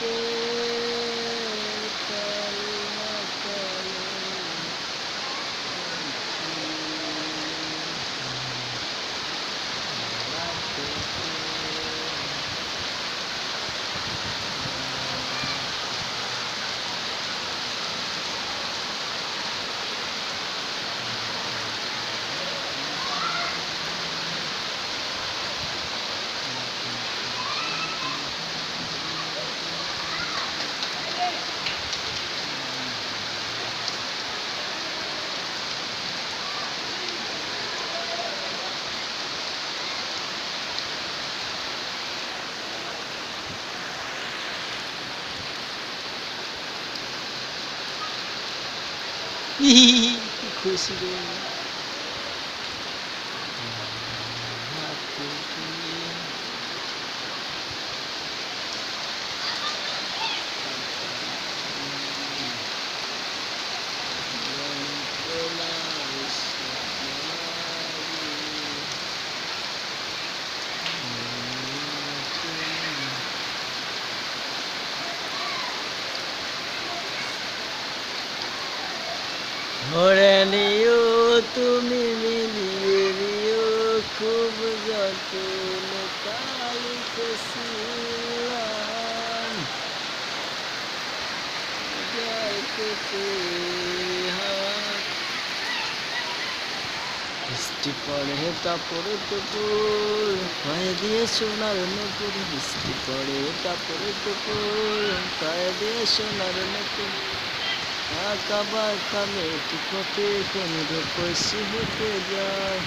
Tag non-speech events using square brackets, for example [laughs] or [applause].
you. [laughs] 咦，可惜了。ধরে নিও, তুমি মিলিয়ে নিও খুব যত্ন হাওয়া বৃষ্টি পড়ে, তারপরে দুপুর। পায়ে দিয়ে সোনার নপুর, বৃষ্টি পড়ে, তারপরে দুপুর। পায়ে দিয়ে সোনার নপুর। আঁকা বাঁকা মেয়েটি পথে কোন রূপসী হেঁটে যায়